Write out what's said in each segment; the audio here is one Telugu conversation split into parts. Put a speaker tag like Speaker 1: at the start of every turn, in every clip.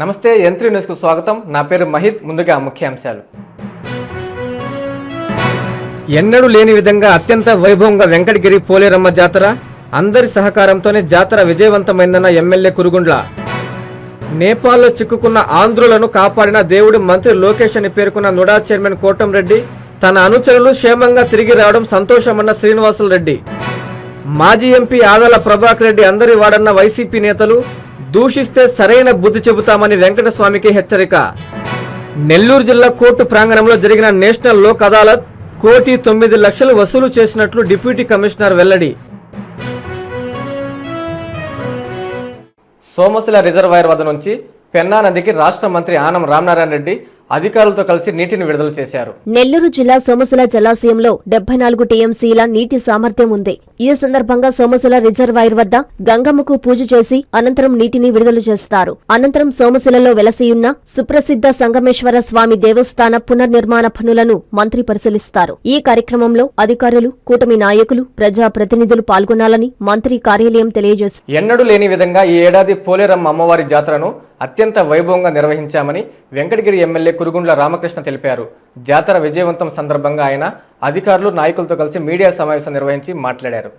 Speaker 1: నమస్తే యంత్రి న్యూస్కు స్వాగతం. నా పేరు మహిత్. ముందుగా ముఖ్యాంశాలు. ఎన్నడూ లేని విధంగా అత్యంత వైభవంగా వెంకటగిరి పోలేరమ్మ జాతర అందరి సహకారంతోనే జాతర విజయవంతమైందన్న ఎమ్మెల్యే కురుగుండ్ల. నేపాల్లో చిక్కుకున్న ఆంధ్రులను కాపాడిన దేవుడి మంత్రి లోకేష్ అని పేర్కొన్న నుడా చైర్మన్ కోటంరెడ్డి తన అనుచరులు క్షేమంగా తిరిగి రావడం సంతోషమన్న శ్రీనివాసులు రెడ్డి. మాజీ ఎంపీ ఆదల ప్రభాకర్ రెడ్డి అందరి వాడన్న వైసీపీ నేతలు దూషిస్తే సరైన బుద్ధి చెబుతామని వెంకటస్వామికి హెచ్చరిక. నెల్లూరు జిల్లా కోర్టు ప్రాంగణంలో జరిగిన నేషనల్ లోక్ అదాలత్ కోటి తొమ్మిది లక్షలు వసూలు చేసినట్లు డిప్యూటీ కమిషనర్ వెల్లడి. సోమశిల రిజర్వాయర్ వద్ద నుంచి పెన్నా నదికి రాష్ట్ర మంత్రి ఆనం రామనారాయణ రెడ్డి అధికారులతో కలిసి నీటిని విడుదల చేశారు.
Speaker 2: నెల్లూరు జిల్లా సోమశిల జలాశయంలో డెబ్బై నాలుగు టీఎంసీల నీటి సామర్థ్యం ఉంది. ఈ సందర్భంగా సోమశిల రిజర్వాయర్ వద్ద గంగమ్మకు పూజ చేసి అనంతరం నీటిని విడుదల చేస్తారు. అనంతరం సోమశిలలో వెలసియున్న సుప్రసిద్ధ సంగమేశ్వర స్వామి దేవస్థాన పునర్నిర్మాణ పనులను మంత్రి పరిశీలిస్తారు. ఈ కార్యక్రమంలో అధికారులు కూటమి నాయకులు ప్రజా ప్రతినిధులు పాల్గొనాలని మంత్రి కార్యాలయం తెలియజేసింది
Speaker 1: ఎన్నడూ లేని విధంగా ఈ ఏడాది పోలేరమ్మ అమ్మవారి జాతరను అత్యంత వైభవంగా నిర్వహించామని వెంకటగిరి ఎమ్మెల్యే కురుగుండ్ల రామకృష్ణ తెలిపారు. జాతర విజయవంతం సందర్భంగా ఆయన అధికారులు నాయకులతో కలిసి మీడియా సమావేశం నిర్వహించి మాట్లాడారు.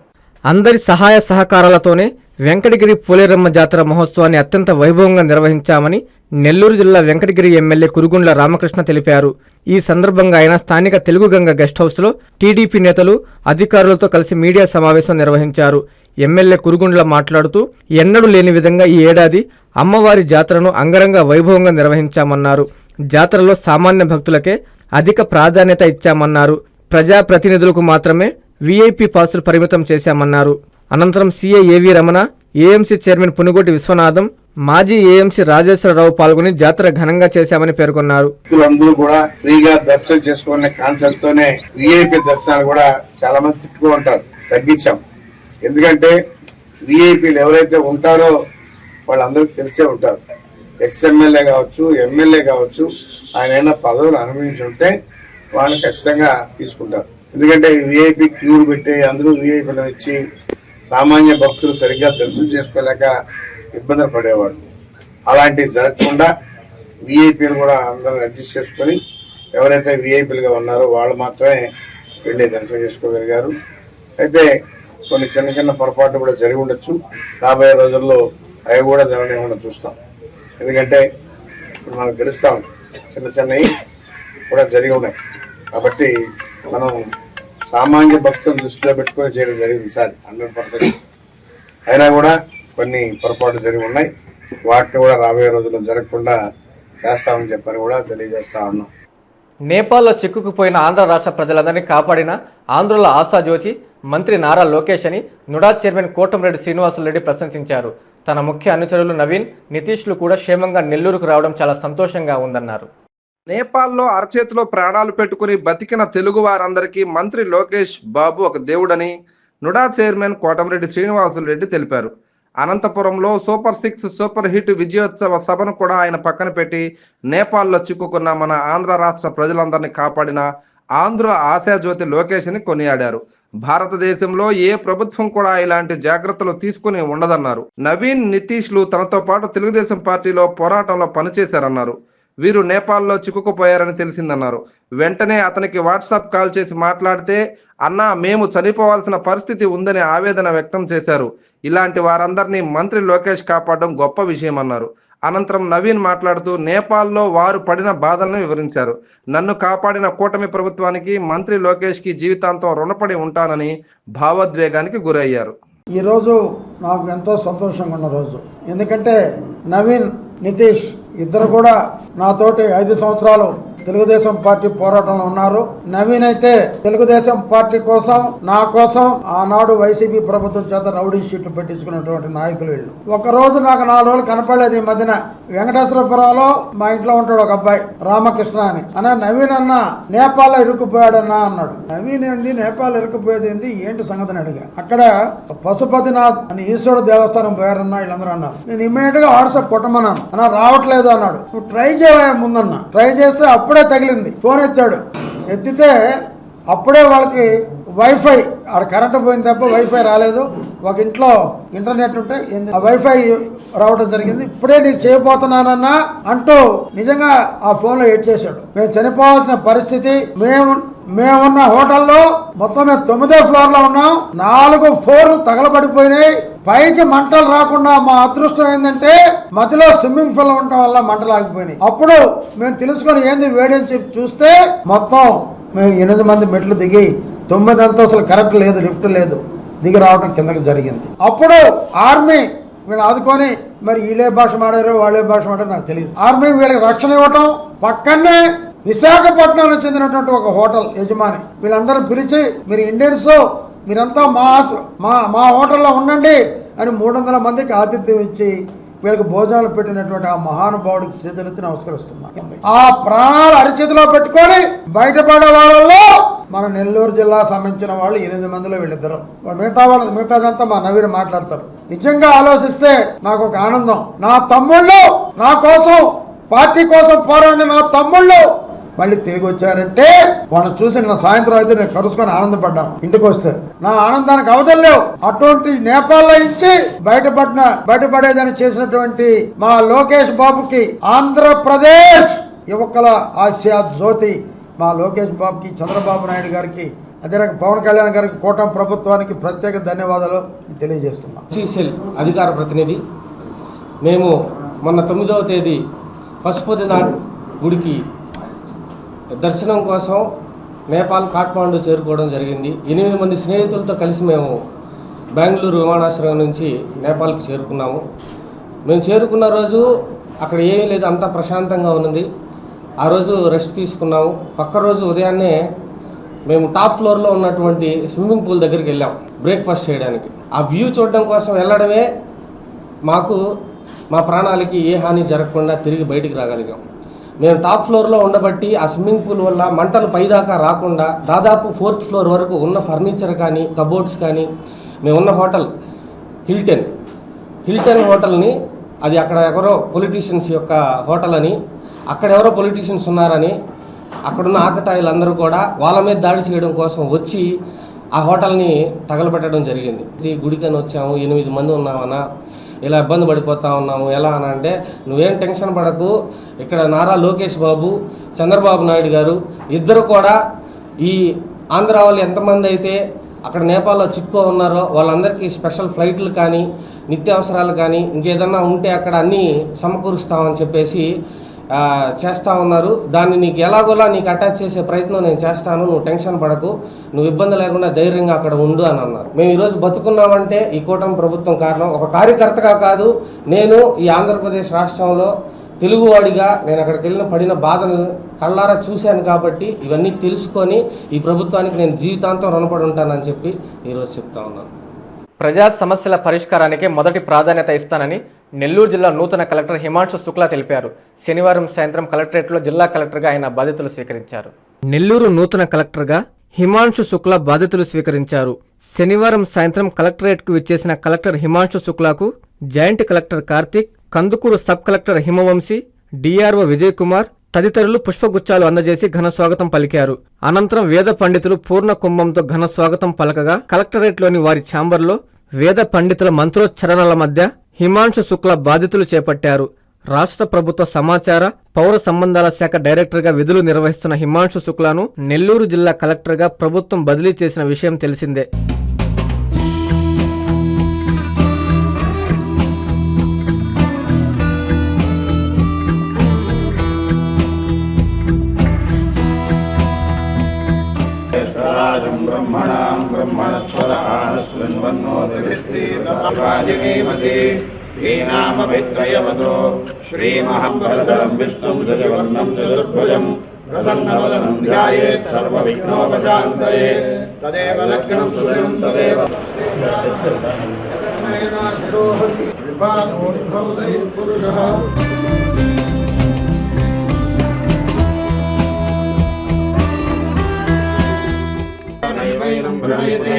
Speaker 1: అందరి సహాయ సహకారాలతోనే వెంకటగిరి పోలేరమ్మ జాతర మహోత్సవాన్ని అత్యంత వైభవంగా నిర్వహించామని నెల్లూరు జిల్లా వెంకటగిరి ఎమ్మెల్యే కురుగుండ్ల రామకృష్ణ తెలిపారు. ఈ సందర్భంగా ఆయన స్థానిక తెలుగు గంగ గెస్ట్ హౌస్లో టీడీపీ నేతలు అధికారులతో కలిసి మీడియా సమావేశం నిర్వహించారు. ఎమ్మెల్యే కురుగుండ్ల మాట్లాడుతూ ఎన్నడూ లేని విధంగా ఈ ఏడాది అమ్మవారి జాతరను అంగరంగ వైభవంగా నిర్వహించామన్నారు. జాతరలో సామాన్య భక్తులకే అధిక ప్రాధాన్యత ఇచ్చామన్నారు. ప్రజాప్రతినిధులకు మాత్రమే వీఐపీ పాసులు పరిమితం చేశామన్నారు. అనంతరం CA AV Ramana AMC chairman Punugoti Viswanatham మాజీ ఏఎంసీ రాజేశ్వరరావు పాల్గొని జాతర ఘనంగా చేశామని పేర్కొన్నారు.
Speaker 3: భక్తులందరూ కూడా ఫ్రీగా దర్శనం చేసుకునే కాన్సెప్ట్ తోనే విఐపి దర్శనాలు కూడా చాలా మంది తిట్టుకుంటారు. తగ్గించాం. ఎందుకంటే విఐపీలు ఎవరైతే ఉంటారో వాళ్ళందరికీ తెలిసే ఉంటారు. ఎక్స్ఎమ్మెల్యే కావచ్చు ఎమ్మెల్యే కావచ్చు ఆయన ఏమైనా పదవులు అనుభవించి ఉంటే వాళ్ళని ఖచ్చితంగా తీసుకుంటారు. ఎందుకంటే విఐపి క్యూలు పెట్టి అందరూ విఐపీలు ఇచ్చి సామాన్య భక్తులు సరిగ్గా దర్శనం చేసుకోలేక ఇబ్బందులు పడేవాళ్ళు. అలాంటివి జరగకుండా విఐపీలు కూడా అందరూ అడ్జస్ట్ చేసుకొని ఎవరైతే విఐపీలుగా ఉన్నారో వాళ్ళు మాత్రమే వెళ్ళి దర్శనం చేసుకోగలిగారు. అయితే కొన్ని చిన్న చిన్న పొరపాట్లు కూడా జరిగి ఉండొచ్చు. రాబోయే రోజుల్లో అవి కూడా జరగనివ్వకుండా చూస్తాం. ఎందుకంటే ఇప్పుడు మనకు తెలుస్తాం చిన్న చిన్నవి కూడా జరిగి ఉన్నాయి. కాబట్టి మనం సామాన్య భక్తులను దృష్టిలో పెట్టుకొని చేయడం జరిగింది సార్ హండ్రెడ్ పర్సెంట్. అయినా కూడా కొన్ని పొరపాట్లు జరిగి ఉన్నాయి. వాటిని కూడా రాబోయే రోజుల్లో జరగకుండా చేస్తామని చెప్పని కూడా తెలియజేస్తా ఉన్నాం.
Speaker 1: నేపాల్లో చిక్కుకుపోయిన ఆంధ్ర రాష్ట్ర ప్రజలందరినీ కాపాడిన ఆంధ్రుల ఆశాజ్యోతి మంత్రి నారా లోకేష్ అని నుడా చైర్మన్ కోటంరెడ్డి శ్రీనివాసులరెడ్డి ప్రశంసించారు. తన ముఖ్య అనుచరులు నవీన్ నితీష్లు కూడా క్షేమంగా నెల్లూరుకు రావడం చాలా సంతోషంగా ఉందన్నారు.
Speaker 4: నేపాల్లో అరచేతిలో ప్రాణాలు పెట్టుకుని బతికిన తెలుగు వారందరికీ మంత్రి లోకేష్ బాబు ఒక దేవుడని నుడా చైర్మన్ కోటమిరెడ్డి శ్రీనివాసులు రెడ్డి తెలిపారు. అనంతపురంలో సూపర్ సిక్స్ సూపర్ హిట్ విజయోత్సవ సభను కూడా ఆయన పక్కన పెట్టి నేపాల్లో చిక్కుకున్న మన ఆంధ్ర రాష్ట్ర ప్రజలందరినీ కాపాడిన ఆంధ్ర ఆశాజ్యోతి లోకేష్ని కొనియాడారు. భారతదేశంలో ఏ ప్రభుత్వం కూడా ఇలాంటి జాగ్రత్తలు తీసుకుని ఉండదన్నారు. నవీన్ నితీష్లు తనతో పాటు తెలుగుదేశం పార్టీలో పోరాటంలో పనిచేశారన్నారు. వీరు నేపాల్లో చిక్కుకుపోయారని తెలిసిందన్నారు. వెంటనే అతనికి వాట్సాప్ కాల్ చేసి మాట్లాడితే అన్నా మేము చనిపోవాల్సిన పరిస్థితి ఉందని ఆవేదన వ్యక్తం చేశారు. ఇలాంటి వారందరినీ మంత్రి లోకేష్ కాపాడడం గొప్ప విషయం అన్నారు అనంతరం నవీన్ మాట్లాడుతూ నేపాల్లో వారు పడిన బాధలను వివరించారు. నన్ను కాపాడిన కూటమి ప్రభుత్వానికి మంత్రి లోకేష్కి జీవితాంతం రుణపడి ఉంటానని భావోద్వేగానికి గురయ్యారు.
Speaker 5: ఈరోజు నాకు ఎంతో సంతోషంగా ఉన్న రోజు. ఎందుకంటే నవీన్ నితీష్ ఇద్దరు కూడా నాతోటి ఐదు సంవత్సరాలు తెలుగుదేశం పార్టీ పోరాటంలో ఉన్నారు. నవీన్ అయితే తెలుగుదేశం పార్టీ కోసం నా కోసం ఆనాడు వైసీపీ ప్రభుత్వం చేత రౌడీ షీట్లు పెట్టించుకున్నటువంటి నాయకులు వీళ్ళు. ఒక రోజు నాకు నాలుగు రోజులు కనపడలేదు ఈ మధ్యన. వెంకటేశ్వరపురంలో మా ఇంట్లో ఉంటాడు ఒక అబ్బాయి రామకృష్ణ అని. అన్న నవీన్ అన్న నేపాల్లో ఇరుక్కుపోయాడన్నా అన్నాడు. నవీన్ ఏంది? నేపాల్ ఇరుక్కుపోయేది ఏంది? ఏంటి సంగతిని అడిగా. అక్కడ పశుపతినాథ్ అని ఈశ్వరుడు దేవస్థానం పోయారన్నా వీళ్ళందరూ అన్నారు. నేను ఇమ్మీడియట్గా వాట్సాప్ కొట్టమన్నాను. అన్న రావట్లేదు అన్నాడు. నువ్వు ట్రై చేయ ముందన్న? ట్రై చేస్తే అప్పుడు తగిలింది. ఫోన్ ఎత్తాడు. ఎత్తితే అప్పుడే వాళ్ళకి వైఫై ఆడ కరెంట్ పోయింది తప్ప వైఫై రాలేదు. ఒక ఇంట్లో ఇంటర్నెట్ ఉంటే ఆ వైఫై రావడం జరిగింది. ఇప్పుడే నీకు చేయబోతున్నానన్నా అంటూ నిజంగా ఆ ఫోన్లో ఎడ్ చేశాడు. మేము చనిపోవాల్సిన పరిస్థితి మేము మేమున్న హోటల్లో మొత్తం మేము తొమ్మిదో ఫ్లోర్లో ఉన్నాం. నాలుగు ఫ్లోర్లు తగలబడిపోయినాయి. పైకి మంటలు రాకుండా మా అదృష్టం ఏంటంటే మధ్యలో స్విమ్మింగ్ పూల్ ఉండటం వల్ల మంటలు ఆగిపోయినాయి. అప్పుడు మేము తెలుసుకొని ఏంది వేడి అని చెప్పి చూస్తే మొత్తం మేము ఎనిమిది మంది మెట్లు దిగి తొమ్మిది అంతస్తులు కరెక్ట్ లేదు లిఫ్ట్ లేదు దిగి రావడం కిందకి జరిగింది. అప్పుడు ఆర్మీ వీళ్ళు ఆదుకొని మరి వీళ్ళే భాష మాడారు వాళ్ళే భాష మాడారు నాకు తెలియదు ఆర్మీ వీళ్ళకి రక్షణ ఇవ్వటం పక్కనే విశాఖపట్నానికి చెందినటువంటి ఒక హోటల్ యజమాని. వీళ్ళందరూ పిలిచి మీరు ఇండియన్స్ మీరంతా మా మా మా హోటల్లో ఉండండి అని మూడు వందల మందికి ఆతిథ్యం ఇచ్చి వీళ్ళకి భోజనాలు పెట్టినటువంటి ఆ మహానుభావుడికి చేతులెత్తి నమస్కరిస్తున్నా. ఆ ప్రాణాలు అరిచేతిలో పెట్టుకొని బయటపడే వాళ్ళలో మన నెల్లూరు జిల్లా సంబంధించిన వాళ్ళు ఎనిమిది మందిలో వీళ్ళిద్దరు. వాళ్ళు మిగతా వాళ్ళు మిగతాదంతా మా నవీన్ మాట్లాడతారు నిజంగా ఆలోచిస్తే నాకు ఒక ఆనందం. నా తమ్ముళ్ళు నా కోసం పార్టీ కోసం పోరాడిన నా తమ్ముళ్ళు మళ్ళీ తిరిగి వచ్చారంటే వాళ్ళని చూసి నిన్న సాయంత్రం అయితే నేను కరుసుకొని ఆనందపడ్డాను. ఇంటికి వస్తే నా ఆనందానికి అవధులు లేవు. అటువంటి నేపాల్లో ఇచ్చి బయటపడిన బయటపడేదని చేసినటువంటి మా లోకేష్ బాబుకి ఆంధ్రప్రదేశ్ యువకుల ఆసియా జ్యోతి మా లోకేష్ బాబుకి చంద్రబాబు నాయుడు గారికి అదే పవన్ కళ్యాణ్ గారికి కూటమి ప్రభుత్వానికి ప్రత్యేక ధన్యవాదాలు తెలియజేస్తున్నాం.
Speaker 6: హెచ్సిఎల్ అధికార ప్రతినిధి మేము మొన్న తొమ్మిదవ తేదీ పశుపతినాథ్ గుడికి దర్శనం కోసం నేపాల్ కాఠ్మాండు చేరుకోవడం జరిగింది. ఎనిమిది మంది స్నేహితులతో కలిసి మేము బెంగళూరు విమానాశ్రయం నుంచి నేపాల్కి చేరుకున్నాము. మేము చేరుకున్న రోజు అక్కడ ఏమీ లేదు అంతా ప్రశాంతంగా ఉన్నది. ఆ రోజు రెస్ట్ తీసుకున్నాము. పక్క రోజు ఉదయాన్నే మేము టాప్ ఫ్లోర్లో ఉన్నటువంటి స్విమ్మింగ్ పూల్ దగ్గరికి వెళ్ళాం బ్రేక్ఫాస్ట్ చేయడానికి. ఆ వ్యూ చూడడం కోసం వెళ్ళడమే మాకు మా ప్రాణాలకి ఏ హాని జరగకుండా తిరిగి బయటికి రాగలిగాం. మేము టాప్ ఫ్లోర్లో ఉండబట్టి ఆ స్విమ్మింగ్ పూల్ వల్ల మంటలు పైదాకా రాకుండా దాదాపు ఫోర్త్ ఫ్లోర్ వరకు ఉన్న ఫర్నిచర్ కానీ కబోర్డ్స్ కానీ మేము ఉన్న హోటల్ హిల్టన్. హిల్టన్ హోటల్ని అది అక్కడ ఎవరో పొలిటీషియన్స్ యొక్క హోటల్ అని అక్కడ ఎవరో పొలిటీషియన్స్ ఉన్నారని అక్కడున్న ఆకతాయిలందరూ కూడా వాళ్ళ మీద దాడి చేయడం కోసం వచ్చి ఆ హోటల్ని తగలబెట్టడం జరిగింది. గుడికని వచ్చాము ఎనిమిది మంది ఉన్నామన్నా ఇలా ఇబ్బంది పడిపోతా ఉన్నాము. ఎలా అని అంటే నువ్వేం టెన్షన్ పడకు. ఇక్కడ నారా లోకేష్ బాబు చంద్రబాబు నాయుడు గారు ఇద్దరు కూడా ఈ ఆంధ్ర వాళ్ళు ఎంతమంది అయితే అక్కడ నేపాల్లో చిక్కో ఉన్నారో వాళ్ళందరికీ స్పెషల్ ఫ్లైట్లు కానీ నిత్యావసరాలు కానీ ఇంకేదన్నా ఉంటే అక్కడ అన్నీ సమకూరుస్తామని చెప్పేసి చేస్తా ఉన్నారు. దాన్ని నీకు ఎలాగోలా నీకు అటాచ్ చేసే ప్రయత్నం నేను చేస్తాను. నువ్వు టెన్షన్ పడకు. నువ్వు ఇబ్బంది లేకుండా ధైర్యంగా అక్కడ ఉండు అని అన్నారు. మేము ఈరోజు బతుకున్నామంటే ఈ కూటమి ప్రభుత్వం కారణం ఒక కార్యకర్తగా కాదు. నేను ఈ ఆంధ్రప్రదేశ్ రాష్ట్రంలో తెలుగువాడిగా నేను అక్కడికి వెళ్ళిన పడిన బాధను కళ్ళారా చూశాను కాబట్టి ఇవన్నీ తెలుసుకొని ఈ ప్రభుత్వానికి నేను జీవితాంతం రుణపడి ఉంటానని చెప్పి ఈరోజు చెప్తా ఉన్నాను.
Speaker 1: ప్రజా సమస్యల పరిష్కారానికి మొదటి ప్రాధాన్యత ఇస్తానని నెల్లూరు జిల్లా నూతన కలెక్టర్ హిమాంశు శుక్లా తెలిపారు. శనివారం సాయంత్రం కలెక్టరేట్లో జిల్లా కలెక్టర్గా ఆయన బాధ్యతలు స్వీకరించారు. నెల్లూరు నూతన కలెక్టర్గా హిమాంశు శుక్లా బాధ్యతలు స్వీకరించారు. శనివారం సాయంత్రం కలెక్టరేట్కు విచ్చేసిన collector Himanshu శుక్లాకు joint collector Karthik Kandukur sub collector Himavamsi DRO Vijay Kumar తదితరులు పుష్పగుచ్చాలు అందజేసి ఘన స్వాగతం పలికారు. అనంతరం వేద పండితులు పూర్ణ కుంభంతో ఘన స్వాగతం పలకగా కలెక్టరేట్లోని వారి ఛాంబర్లో వేద పండితుల మంత్రోచ్చరణల మధ్య హిమాంశు శుక్ల బాధితులు చేపట్టారు. రాష్ట్ర ప్రభుత్వ సమాచార పౌర సంబంధాల శాఖ డైరెక్టర్గా విధులు నిర్వహిస్తున్న హిమాంశు శుక్లాను నెల్లూరు జిల్లా కలెక్టర్గా ప్రభుత్వం బదిలీ చేసిన విషయం తెలిసిందే.
Speaker 7: आनस्वन्वन्नोतिभिस्त्रीमते हीनामभित्रयवतो श्रीमहम् भरतरम् विष्णुम् शशिवर्णम् चतुर्भुजम् प्रसन्नवदनम् ध्यायेत् सर्वविघ्नोपशान्तये तदेव लग्नम् सुदिनम् तदेव पुरुषः नैवैनं प्रणयते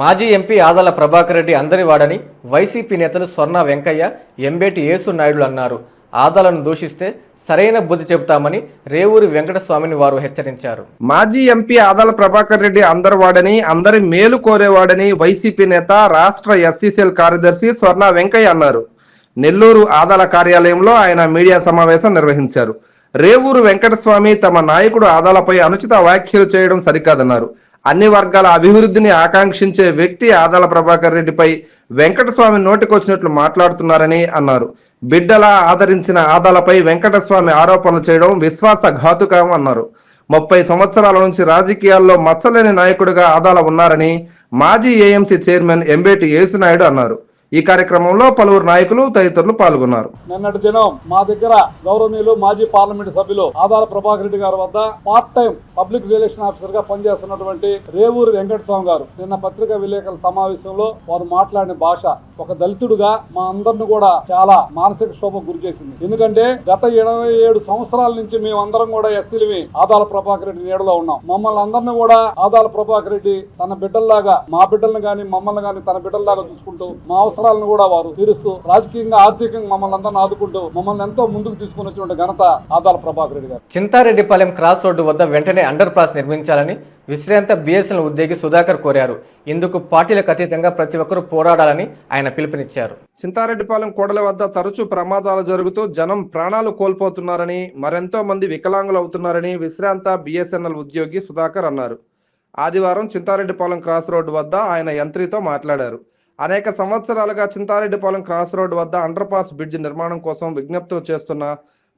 Speaker 1: మాజీ ఎంపీ ఆదాల ప్రభాకర్ రెడ్డి అందరి వాడని వైసీపీ నేతలు స్వర్ణ వెంకయ్య ఎంబేటి యేసు నాయుడులు అన్నారు. ఆదాలను దూషిస్తే సరైన బుద్ధి చెబుతామని రేవూరి వెంకటస్వామిని వారు హెచ్చరించారు.
Speaker 4: మాజీ ఎంపీ ఆదాల ప్రభాకర్ రెడ్డి అందరివాడని అందరి మేలు కోరేవాడని వైసీపీ నేత రాష్ట్ర ఎస్సీసీఎల్ కార్యదర్శి స్వర్ణ వెంకయ్య అన్నారు. నెల్లూరు ఆదాల కార్యాలయంలో ఆయన మీడియా సమావేశం నిర్వహించారు. రేవూరు వెంకటస్వామి తమ నాయకుడు ఆదాలపై అనుచిత వ్యాఖ్యలు చేయడం సరికాదన్నారు. అన్ని వర్గాల అభివృద్ధిని ఆకాంక్షించే వ్యక్తి ఆదాల ప్రభాకర్ రెడ్డిపై వెంకటస్వామి నోటికొచ్చినట్లు మాట్లాడుతున్నారని అన్నారు. బిడ్డలా ఆదరించిన ఆదాలపై వెంకటస్వామి ఆరోపణలు చేయడం విశ్వాసఘాతుకం అన్నారు. ముప్పై సంవత్సరాల నుంచి రాజకీయాల్లో మచ్చలేని నాయకుడిగా ఆదాల ఉన్నారని మాజీ ఏఎంసీ చైర్మన్ ఎంబేటి యేసునాయుడు అన్నారు. ఈ కార్యక్రమంలో పలువురు నాయకులు తదితరులు పాల్గొన్నారు.
Speaker 8: నిన్నటి దినం మా దగ్గర గౌరవనీయులు మాజీ పార్లమెంట్ సభ్యులు ఆదాల ప్రభాకర్ రెడ్డి గారి వద్ద పార్ట్ టైం పబ్లిక్ రిలేషన్ ఆఫీసర్గా పనిచేస్తున్నటువంటి రేవూరు వెంకటస్వామి గారు నిన్న పత్రికా విలేకరుల సమావేశంలో వారు మాట్లాడిన భాష ఒక దళితుడుగా మా అందరిని కూడా చాలా మానసిక క్షోభం గురి చేసింది. ఎందుకంటే గత ఇరవై ఏడు సంవత్సరాల నుంచి మేము అందరం కూడా ఎస్సీలవి ఆదాల ప్రభాకర్ రెడ్డి నీడలో ఉన్నాం. మమ్మల్ని అందరిని కూడా ఆదాల ప్రభాకర్ రెడ్డి తన బిడ్డల్లాగా మా బిడ్డల్ని గాని మమ్మల్ని గాని తన బిడ్డల్లాగా చూసుకుంటూ మా అవసరాలను కూడా వారు తీరుస్తూ రాజకీయంగా ఆర్థికంగా మమ్మల్ని అందరిని ఆదుకుంటూ మమ్మల్ని ఎంతో ముందుకు తీసుకుని వచ్చినటువంటి ఘనత ఆదాల ప్రభాకర్ రెడ్డి గారు.
Speaker 1: చింతారెడ్డిపాలెం క్రాస్ రోడ్డు వద్ద వెంటనే అండర్ పాస్ నిర్మించాలని విశ్రాంత బీఎస్ఎల్ ఉద్యోగి సుధాకర్ కోరారు. ఇందుకు పార్టీలకు అతీతంగా ప్రతి ఒక్కరూ పోరాడాలని ఆయన పిలుపునిచ్చారు.
Speaker 4: చింతారెడ్డిపాలెం కూడలి వద్ద తరచూ ప్రమాదాలు జరుగుతూ జనం ప్రాణాలు కోల్పోతున్నారని మరెంతో మంది వికలాంగులు అవుతున్నారని విశ్రాంత బిఎస్ఎన్ఎల్ ఉద్యోగి సుధాకర్ అన్నారు. ఆదివారం చింతారెడ్డిపాలెం క్రాస్ రోడ్డు వద్ద ఆయన యంత్రితో మాట్లాడారు. అనేక సంవత్సరాలుగా చింతారెడ్డిపాలెం క్రాస్ రోడ్డు వద్ద అండర్ పాస్ బ్రిడ్జ్ నిర్మాణం కోసం విజ్ఞప్తులు చేస్తున్న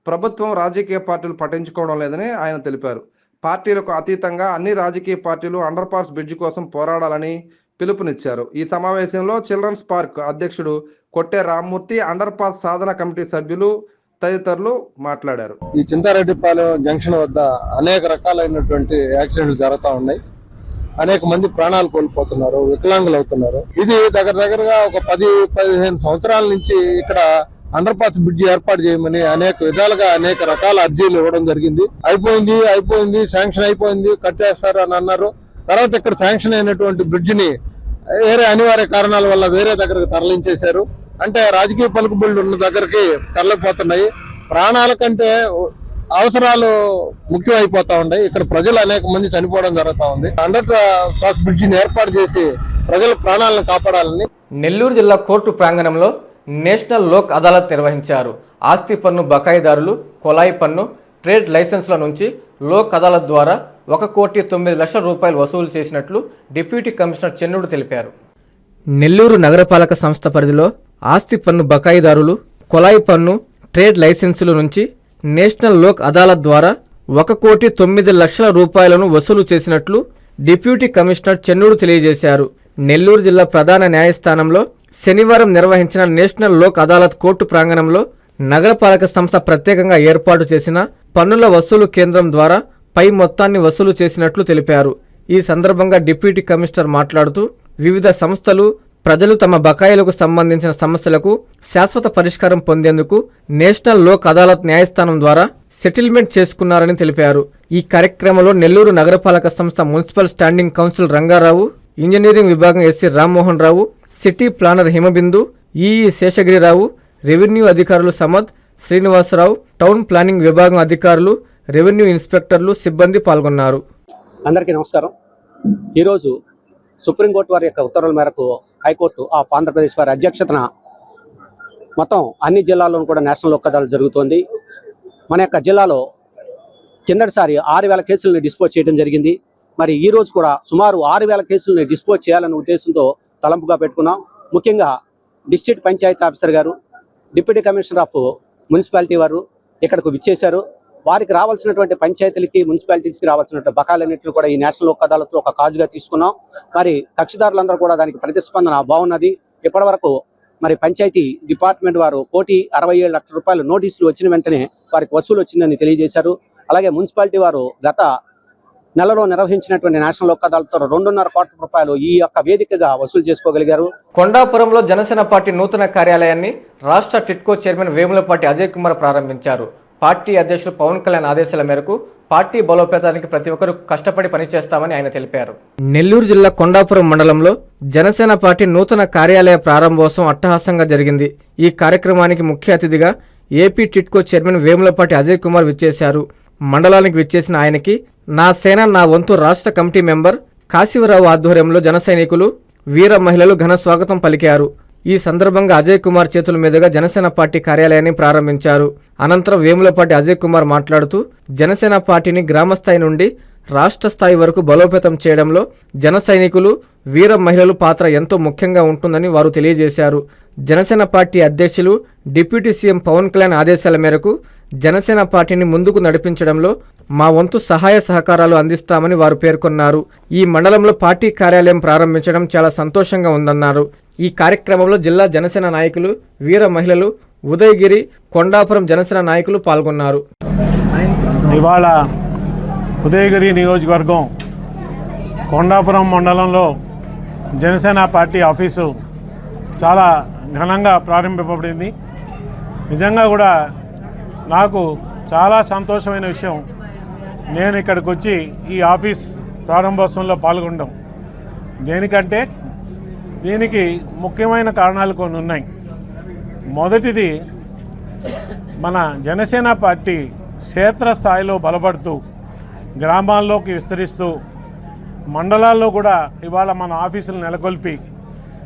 Speaker 4: ప్రభుత్వం రాజకీయ పార్టీలు పట్టించుకోవడం లేదని ఆయన తెలిపారు. పార్టీలకు అతీతంగా అన్ని రాజకీయ పార్టీలు అండర్ పాస్ బ్రిడ్జ్ కోసం పోరాడాలని పిలుపునిచ్చారు. ఈ సమావేశంలో చిల్డ్రన్స్ పార్క్ అధ్యక్షుడు కొట్టే రామ్మూర్తి అండర్ పాస్ సాధన కమిటీ సభ్యులు తదితరులు మాట్లాడారు.
Speaker 9: ఈ చింతారెడ్డిపాలెం జంక్షన్ వద్ద అనేక రకాలైనటువంటి యాక్సిడెంట్లు జరుగుతూ ఉన్నాయి. అనేక మంది ప్రాణాలు కోల్పోతున్నారు వికలాంగులు అవుతున్నారు. ఇది దగ్గర దగ్గరగా ఒక పది పదిహేను సంవత్సరాల నుంచి ఇక్కడ అండర్ పాస్ బ్రిడ్జ్ ఏర్పాటు చేయమని అనేక విధాలుగా అనేక రకాల అర్జీలు ఇవ్వడం జరిగింది. అయిపోయింది అయిపోయింది శాంక్షన్ అయిపోయింది కట్టేస్తారు అని అన్నారు. తర్వాత ఇక్కడ శాంక్షన్ అయినటువంటి బ్రిడ్జిని వేరే అనివార్య కారణాల వల్ల వేరే దగ్గరకు తరలించేశారు. అంటే రాజకీయ పలుకుబడులు ఉన్న దగ్గరికి తరలిపోతున్నాయి. ప్రాణాల కంటే అవసరాలు ముఖ్యమైపోతా ఉన్నాయి. ఇక్కడ ప్రజలు అనేక మంది చనిపోవడం జరుగుతూ ఉంది. అండర్ క్రాస్ బ్రిడ్జిని ఏర్పాటు చేసి ప్రజల ప్రాణాలను కాపాడాలని
Speaker 1: నెల్లూరు జిల్లా కోర్టు ప్రాంగణంలో నేషనల్ లోక్ అదాలత్ నిర్వహించారు. ఆస్తి పన్ను బకాయిదారులు కొలాయి పన్ను ట్రేడ్ లైసెన్స్ల నుంచి లోక్ అదాలత్ ద్వారా ఒక కోటి తొమ్మిది లక్షల రూపాయలు వసూలు చేసినట్లు డిప్యూటీ కమిషనర్ చెన్నుడు తెలిపారు. నెల్లూరు నగరపాలక సంస్థ పరిధిలో ఆస్తి పన్ను బకాయిదారులు కొలాయి పన్ను ట్రేడ్ లైసెన్సుల నుంచి నేషనల్ లోక్ అదాలత్ ద్వారా ఒక కోటి తొమ్మిది లక్షల రూపాయలను వసూలు చేసినట్లు డిప్యూటీ కమిషనర్ చెన్నూరు తెలియజేశారు. నెల్లూరు జిల్లా ప్రధాన న్యాయస్థానంలో శనివారం నిర్వహించిన నేషనల్ లోక్ అదాలత్ కోర్టు ప్రాంగణంలో నగరపాలక సంస్థ ప్రత్యేకంగా ఏర్పాటు చేసిన పన్నుల వసూలు కేంద్రం ద్వారా పై మొత్తాన్ని వసూలు చేసినట్లు తెలిపారు. ఈ సందర్భంగా డిప్యూటీ కమిషనర్ మాట్లాడుతూ వివిధ సంస్థలు ప్రజలు తమ బకాయిలకు సంబంధించిన సమస్యలకు శాశ్వత పరిష్కారం పొందేందుకు నేషనల్ లోక్ అదాలత్ న్యాయస్థానం ద్వారా సెటిల్మెంట్ చేసుకున్నారని తెలిపారు. ఈ కార్యక్రమంలో నెల్లూరు నగరపాలక సంస్థ municipal standing counsel Ranga Rao engineering విభాగం SE Rammohan Rao city planner Himabindu EE Seshagiri Rao revenue అధికారులు సమద్ శ్రీనివాసరావు టౌన్ ప్లానింగ్ విభాగం అధికారులు రెవెన్యూ ఇన్స్పెక్టర్లు సిబ్బంది పాల్గొన్నారు.
Speaker 10: అందరికీ నమస్కారం. ఈరోజు సుప్రీంకోర్టు వారి యొక్క ఉత్తర్వుల మేరకు హైకోర్టు ఆఫ్ ఆంధ్రప్రదేశ్ వారి అధ్యక్షతన మొత్తం అన్ని జిల్లాల్లోనూ కూడా నేషనల్ ఒక్కదాలు జరుగుతోంది. మన యొక్క జిల్లాలో కిందటిసారి ఆరు వేల కేసులను డిస్పోజ్ చేయడం జరిగింది. మరి ఈ రోజు కూడా సుమారు ఆరు వేల కేసులను డిస్పోజ్ చేయాలనే ఉద్దేశంతో తలంపుగా పెట్టుకున్నాం. ముఖ్యంగా డిస్ట్రిక్ట్ పంచాయతీ ఆఫీసర్ గారు డిప్యూటీ కమిషనర్ ఆఫ్ మున్సిపాలిటీ వారు ఇక్కడకు విచ్చేశారు. వారికి రావాల్సినటువంటి పంచాయతీలకి మున్సిపాలిటీస్కి రావాల్సినటువంటి బకాయిలన్నింటిని కూడా ఈ నేషనల్ లోక్ అదాలత్లో ఒక కాజుగా తీసుకున్నాం. మరి కక్షిదారులందరూ కూడా దానికి ప్రతిస్పందన బాగున్నది ఇప్పటివరకు మరి పంచాయతీ డిపార్ట్మెంట్ వారు కోటి అరవై ఏడు లక్షల రూపాయలు నోటీసులు వచ్చిన వెంటనే వారికి వసూలు వచ్చిందని తెలియజేశారు. అలాగే మున్సిపాలిటీ వారు గత నెలలో నిర్వహించినటువంటి నేషనల్ లోక్ అదాలత్తో రెండున్నర కోట్ల రూపాయలు ఈ యొక్క వేదికగా వసూలు చేసుకోగలిగారు.
Speaker 1: కొండాపురంలో జనసేన పార్టీ నూతన కార్యాలయాన్ని రాష్ట్ర టిట్కో చైర్మన్ వేములపాటి అజయ్ కుమార్ ప్రారంభించారు. పార్టీ అధ్యక్షులు పవన్ కళ్యాణ్ ఆదేశాల మేరకు పార్టీ బలోపేతానికి ప్రతి ఒక్కరూ కష్టపడి పనిచేస్తామని ఆయన తెలిపారు. నెల్లూరు జిల్లా కొండాపురం మండలంలో జనసేన పార్టీ నూతన కార్యాలయ ప్రారంభోత్సవం అట్టహాసంగా జరిగింది. ఈ కార్యక్రమానికి ముఖ్య అతిథిగా AP TIDCO chairman Vemulapati Ajay Kumar విచ్చేశారు. మండలానికి విచ్చేసిన ఆయనకి నా సేన నా వంతు రాష్ట్ర కమిటీ మెంబర్ కాశీవరావు ఆధ్వర్యంలో జన సైనికులు వీర మహిళలు ఘన స్వాగతం పలికారు. ఈ సందర్భంగా అజయ్ కుమార్ చేతుల మీదుగా జనసేన పార్టీ కార్యాలయాన్ని ప్రారంభించారు. అనంతరం వేములపాటి అజయ్ కుమార్ మాట్లాడుతూ జనసేన పార్టీని గ్రామస్థాయి నుండి రాష్ట్ర స్థాయి వరకు బలోపేతం చేయడంలో జన సైనికులు వీర మహిళలు పాత్ర ఎంతో ముఖ్యంగా ఉంటుందని వారు తెలియజేశారు. జనసేన పార్టీ అధ్యక్షులు డిప్యూటీ సీఎం పవన్ కళ్యాణ్ ఆదేశాల మేరకు జనసేన పార్టీని ముందుకు నడిపించడంలో మా వంతు సహాయ సహకారాలు అందిస్తామని వారు పేర్కొన్నారు. ఈ మండలంలో పార్టీ కార్యాలయం ప్రారంభించడం చాలా సంతోషంగా ఉందన్నారు. ఈ కార్యక్రమంలో జిల్లా జనసేన నాయకులు వీర మహిళలు ఉదయగిరి కొండాపురం జనసేన నాయకులు పాల్గొన్నారు.
Speaker 11: ఇవాళ ఉదయగిరి నియోజకవర్గం కొండాపురం మండలంలో జనసేన పార్టీ ఆఫీసు చాలా ఘనంగా ప్రారంభింపబడింది. నిజంగా కూడా నాకు చాలా సంతోషమైన విషయం నేను ఇక్కడికి వచ్చి ఈ ఆఫీస్ ప్రారంభోత్సవంలో పాల్గొనడం. దేనికంటే దీనికి ముఖ్యమైన కారణాలు కొన్ని ఉన్నాయి. మొదటిది మన జనసేన పార్టీ క్షేత్రస్థాయిలో బలపడుతూ గ్రామాల్లోకి విస్తరిస్తూ మండలాల్లో కూడా ఇవాళ మన ఆఫీసులు నెలకొల్పి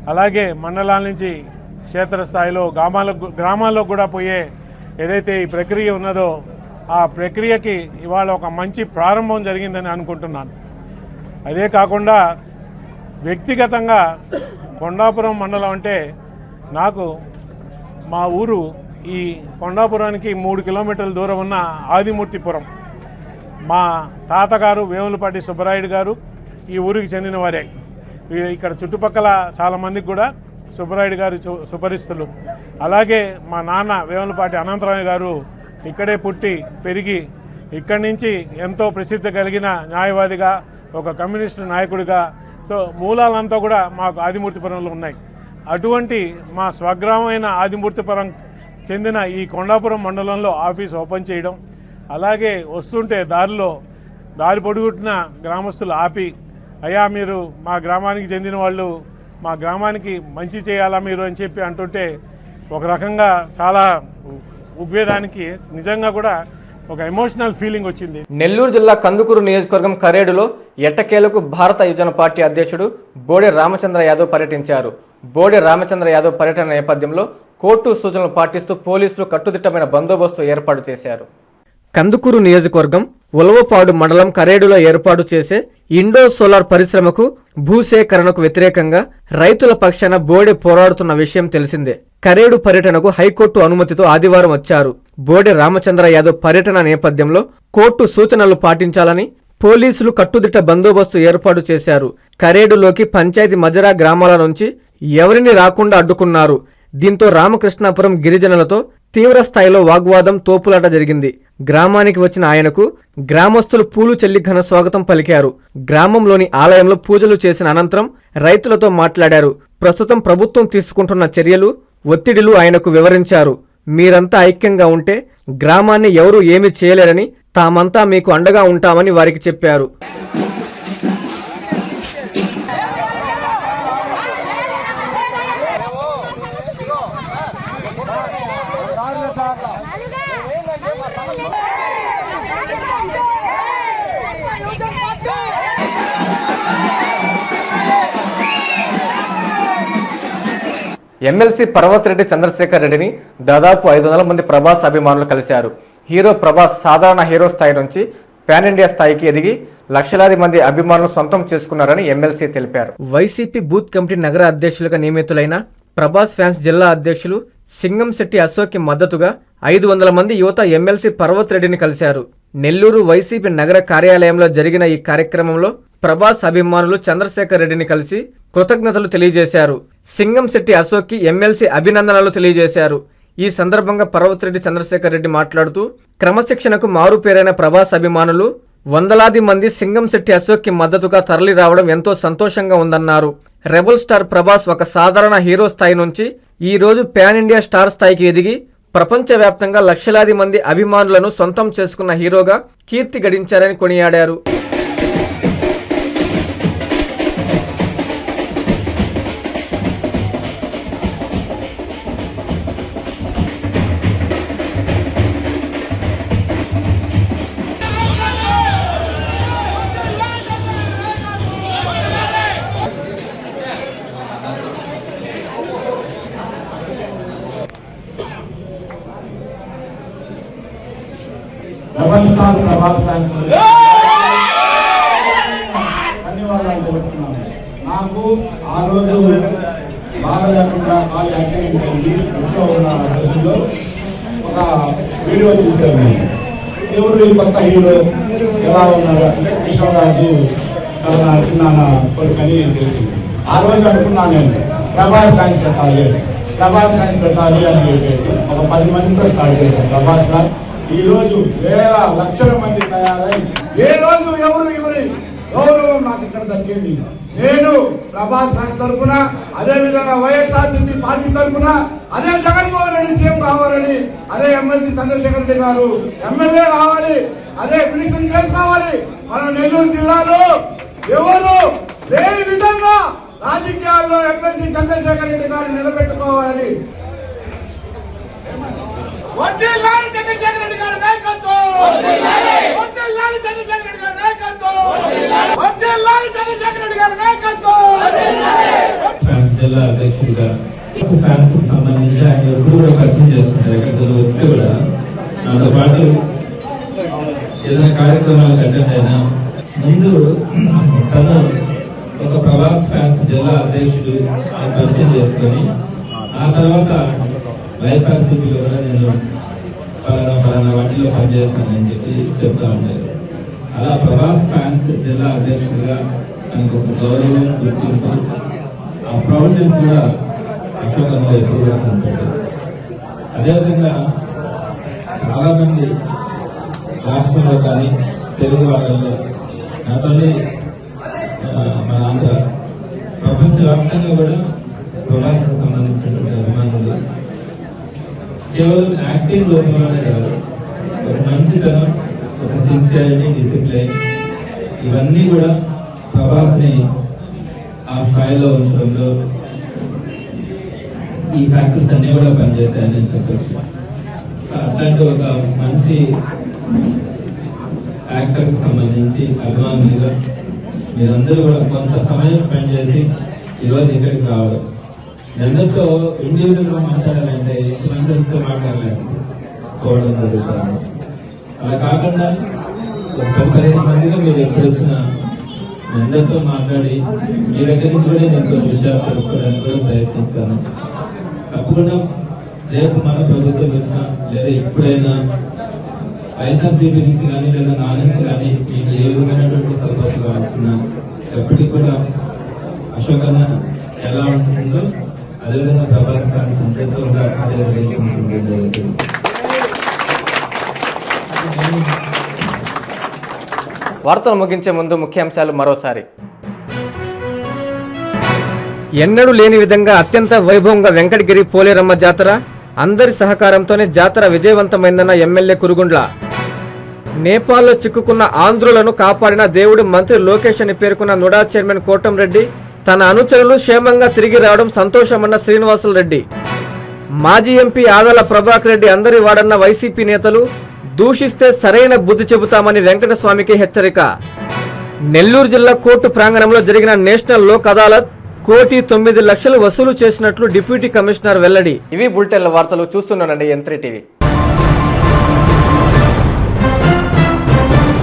Speaker 11: అలాగే మండలాల నుంచి క్షేత్రస్థాయిలో గ్రామాలకు గ్రామాల్లో కూడా పోయే ఏదైతే ఈ ప్రక్రియ ఉన్నదో ఆ ప్రక్రియకి ఇవాళ ఒక మంచి ప్రారంభం జరిగిందని అనుకుంటున్నాను. అదే కాకుండా వ్యక్తిగతంగా కొండాపురం మండలం అంటే నాకు మా ఊరు ఈ కొండాపురానికి మూడు కిలోమీటర్ల దూరం ఉన్న ఆదిమూర్తిపురం. మా తాతగారు వేములపాటి సుబ్బరాయుడు గారు ఈ ఊరికి చెందిన వారే ఇక్కడ చుట్టుపక్కల చాలామందికి కూడా సుబ్బరాయుడు గారు సు- సుపరిస్తులు అలాగే మా నాన్న వేములపాటి అనంతరాయ గారు ఇక్కడే పుట్టి పెరిగి ఇక్కడి నుంచి ఎంతో ప్రసిద్ధి కలిగిన న్యాయవాదిగా ఒక కమ్యూనిస్టు నాయకుడిగా సో మూలాలంతా కూడా మాకు ఆదిమూర్తిపురంలో ఉన్నాయి. అటువంటి మా స్వగ్రామమైన ఆదిమూర్తిపురం చెందిన ఈ కొండాపురం మండలంలో ఆఫీస్ ఓపెన్ చేయడం అలాగే వస్తుంటే దారిలో దారి పొడుగుట్టిన గ్రామస్తులు ఆపి అయ్యా మీరు మా గ్రామానికి చెందిన వాళ్ళు మా గ్రామానికి మంచి చేయాలా మీరు? అని చెప్పి అంటుంటే ఒక రకంగా చాలా ఉగ్వేదానికి నిజంగా కూడా ఒక ఎమోషనల్ ఫీలింగ్ వచ్చింది.
Speaker 1: నెల్లూరు జిల్లా కందుకూరు నియోజకవర్గం కరేడులో ఎట్టకేలకు భారత యువజన పార్టీ అధ్యక్షుడు బోడె రామచంద్ర యాదవ్ పర్యటించారు. బోడె రామచంద్ర యాదవ్ పర్యటన నేపథ్యంలో కోర్టు సూచనలు పాటిస్తూ పోలీసులు కట్టుదిట్టమైన బందోబస్తు ఏర్పాటు చేశారు. కందుకూరు నియోజకవర్గం ఉలవపాడు మండలం కరేడులో ఏర్పాటు చేసే ఇండో సోలార్ పరిశ్రమకు భూసేకరణకు వ్యతిరేకంగా రైతుల పక్షాన బోడె పోరాడుతున్న విషయం తెలిసిందే. కరేడు పర్యటనకు హైకోర్టు అనుమతితో ఆదివారం వచ్చారు. బోడె రామచంద్ర యాదవ్ పర్యటన నేపథ్యంలో కోర్టు సూచనలు పాటించాలని పోలీసులు కట్టుదిట్ట బందోబస్తు ఏర్పాటు చేశారు. కరేడులోకి పంచాయతీ మజరా గ్రామాల నుంచి ఎవరిని రాకుండా అడ్డుకున్నారు. దీంతో రామకృష్ణాపురం గిరిజనులతో తీవ్ర స్థాయిలో వాగ్వాదం తోపులాట జరిగింది. గ్రామానికి వచ్చిన ఆయనకు గ్రామస్తులు పూలు చెల్లి ఘన స్వాగతం పలికారు. గ్రామంలోని ఆలయంలో పూజలు చేసిన అనంతరం రైతులతో మాట్లాడారు. ప్రస్తుతం ప్రభుత్వం తీసుకుంటున్న చర్యలు ఒత్తిడిలు ఆయనకు వివరించారు. మీరంతా ఐక్యంగా ఉంటే గ్రామాన్ని ఎవరూ ఏమీ చేయలేరని తామంతా మీకు అండగా ఉంటామని వారికి చెప్పారు. ఎమ్మెల్సీ పర్వతిరెడ్డి చంద్రశేఖర్ రెడ్డిని దాదాపు ఐదు వందల మంది ప్రభాస్ అభిమానులు కలిశారు. హీరో ప్రభాస్ సాధారణ హీరో స్థాయి నుంచి పాన్ ఇండియా స్థాయికి ఎదిగి లక్షలాది మంది అభిమానులు సొంతం చేసుకున్నారని ఎమ్మెల్సీ తెలిపారు. వైసీపీ బూత్ కమిటీ నగర అధ్యక్షులుగా నియమితులైన ప్రభాస్ ఫ్యాన్స్ జిల్లా అధ్యక్షులు సింగంశెట్టి అశోక్కి మద్దతుగా ఐదు వందల మంది యువత ఎమ్మెల్సీ పర్వత్ రెడ్డిని కలిశారు. నెల్లూరు వైసీపీ నగర కార్యాలయంలో జరిగిన ఈ కార్యక్రమంలో ప్రభాస్ అభిమానులు చంద్రశేఖర్ రెడ్డిని కలిసి కృతజ్ఞతలు తెలియజేశారు. సింగంశెట్టి అశోక్కి ఎమ్మెల్సీ అభినందనలు తెలియజేశారు. ఈ సందర్భంగా పర్వతిరెడ్డి చంద్రశేఖర్ రెడ్డి మాట్లాడుతూ క్రమశిక్షణకు మారుపేరైన ప్రభాస్ అభిమానులు వందలాది మంది సింగంశెట్టి అశోక్కి మద్దతుగా తరలి రావడం ఎంతో సంతోషంగా ఉందన్నారు. రెబల్ స్టార్ ప్రభాస్ ఒక సాధారణ హీరో స్థాయి నుంచి ఈరోజు పాన్ ఇండియా స్టార్ స్థాయికి ఎదిగి ప్రపంచవ్యాప్తంగా లక్షలాది మంది అభిమానులను సొంతం చేసుకున్న హీరోగా కీర్తి గడించారని కొనియాడారు.
Speaker 7: Double star Prabhas fans. ధన్యవాదాలు తెలుపుతున్నాను నాకు ఆ రోజు బాగా లేకుండా కాలు యాక్సిడెంట్ అయింది. ఇంట్లో ఉన్న రోజుల్లో ఒక వీడియో చూశాను. నేను ఎవరు కొత్త హీరో? ఎలా ఉన్నారు అంటే కృష్ణరాజు చాలా చిన్న కొడుకు అని తెలిసింది ఆ రోజు అనుకున్నాను నేను ప్రభాస్ ఫ్యాన్స్ పెట్టాలి. ప్రభాస్ ఫ్యాన్స్ పెట్టాలి అని చెప్పేసి ఒక పది మందితో స్టార్ట్ చేశాను. ప్రభాస్ ఫ్యాన్స్ ఈరోజు వేల లక్షల మంది తయారై ఏ రోజు ఎవరు ఇవ్వని గౌరవం నాకు ఇక్కడ దక్కింది. నేను ప్రభాస్ ఫ్యాన్స్ తరఫున అదే విధంగా వైఎస్ఆర్సీపీ పార్టీ తరఫున అదే జగన్మోహన్ రెడ్డి సీఎం కావాలని అదే ఎమ్మెల్సీ చంద్రశేఖర్ రెడ్డి గారు ఎమ్మెల్యే కావాలి అదే మినిస్టర్ చేసుకోవాలి. మన నెల్లూరు జిల్లాలో ఎవరు లేని విధంగా రాజకీయాల్లో ఎమ్మెల్సీ చంద్రశేఖర్ రెడ్డి గారు నిలబెట్టుకోవాలి వడ్డీలాలి చంద్రశేఖర్ నాయకత్వం రెడ్డి గారి నాయకత్వం రెడ్డి గారి నాయకత్వం
Speaker 12: ఫ్యాన్స్ జిల్లా అధ్యక్షుడిగా ఫ్యాన్స్ సంబంధించి ఆయన ఎప్పుడు కూడా పరిచయం చేసుకుంటారు. ఎక్కడికి వస్తే కూడా నాతో పాటు ఏదైనా కార్యక్రమాలకు అటెండ్ అయినా ముందు తను ఒక ప్రభాస్ ఫ్యాన్స్ జిల్లా అధ్యక్షుడు ఆయన పరిచయం చేసుకొని ఆ తర్వాత వైఎస్ఆర్సీపీలో కూడా నేను పలానా పలానా వాటిలో పనిచేస్తానని చెప్పి చెప్తా ఉంటారు అలా ప్రభాస్ ఫ్యాన్స్ జిల్లా అధ్యక్షుడిగా తనకు ఒక గౌరవం గుర్తింపు ఆ ప్రౌడ్నెస్ కూడా అశోకంలో ఎక్కువగా కూడా అదేవిధంగా చాలామంది రాష్ట్రంలో కానీ తెలుగు వాళ్ళలో నాట్ ఓన్లీ మన ఆంధ్ర ప్రపంచవ్యాప్తంగా కూడా ప్రవాసకు సంబంధించిన కేవలం యాక్టింగ్ లోపలనే కాదు. ఒక మంచితనం ఒక సిన్సియారిటీ డిసిప్లిన్ ఇవన్నీ కూడా ప్రభాస్ని ఆ స్థాయిలో ఉంచడంలో ఈ ఫ్యాక్టర్స్ అన్నీ కూడా పనిచేస్తాయని చెప్పచ్చు. సో అట్లాంటి ఒక మంచి యాక్టర్కి సంబంధించి అభిమానులుగా మీరందరూ కూడా కొంత సమయం స్పెండ్ చేసి ఈరోజు ఇక్కడికి రావడం. ఎందరితో ఇండివిజువల్గా మాట్లాడాలంటే ఇన్ఫ్లుయెన్సర్స్తో మాట్లాడలేదు. కోవడం జరుగుతుంది అలా కాకుండా ఒక పదిహేను మందిగా మీరు ఎప్పుడు వచ్చినా మీ అందరితో మాట్లాడి మీ దగ్గర నుంచి కూడా నేను కొన్ని విషయాలు తెలుసుకోవడానికి కూడా ప్రయత్నిస్తాను. తప్పకుండా రేపు మన ప్రభుత్వం వచ్చినా లేదా ఎప్పుడైనా వైఎస్ఆర్సీపీ నుంచి కానీ లేదా నా నుంచి కానీ మీకు ఏ విధమైనటువంటి సపోర్ట్ కావాల్సిన ఎప్పటికి కూడా అశోకన్న ఎలా ఉంటుందో అదేవిధంగా ప్రభాస్ ఫ్యాన్స్ అందరితో కూడా అదే రిలేషన్స్ ఉండడం జరుగుతుంది
Speaker 1: వార్తలు ముగించే ముందు ముఖ్యాంశాలు మరోసారి. ఎన్నడూ లేని విధంగా అత్యంత వైభవంగా వెంకటగిరి పోలేరమ్మ జాతర అందరి సహకారంతోనే జాతర విజయవంతమైందన్న ఎమ్మెల్యే కురుగుండ్ల. నేపాల్లో చిక్కుకున్న ఆంధ్రులను కాపాడిన దేవుడు మంత్రి లోకేష్ అని పేర్కొన్న నుడా చైర్మన్ కోటంరెడ్డి తన అనుచరులు క్షేమంగా తిరిగి రావడం సంతోషమన్న శ్రీనివాసులు రెడ్డి. మాజీ ఎంపీ ఆదల ప్రభాకర్ రెడ్డి అందరి వాడన్న వైసీపీ నేతలు దూషిస్తే సరైన బుద్ధి చెబుతామని వెంకటస్వామికి హెచ్చరిక. నెల్లూరు జిల్లా కోర్టు ప్రాంగణంలో జరిగిన నేషనల్ లోక్ అదాలత్ కోటి తొమ్మిది లక్షలు వసూలు చేసినట్లు డిప్యూటీ కమిషనర్ వెల్లడి. ఇవి బులెటిన్ల వార్తలు చూస్తున్నానండి ఎంత్రీ టీవీ.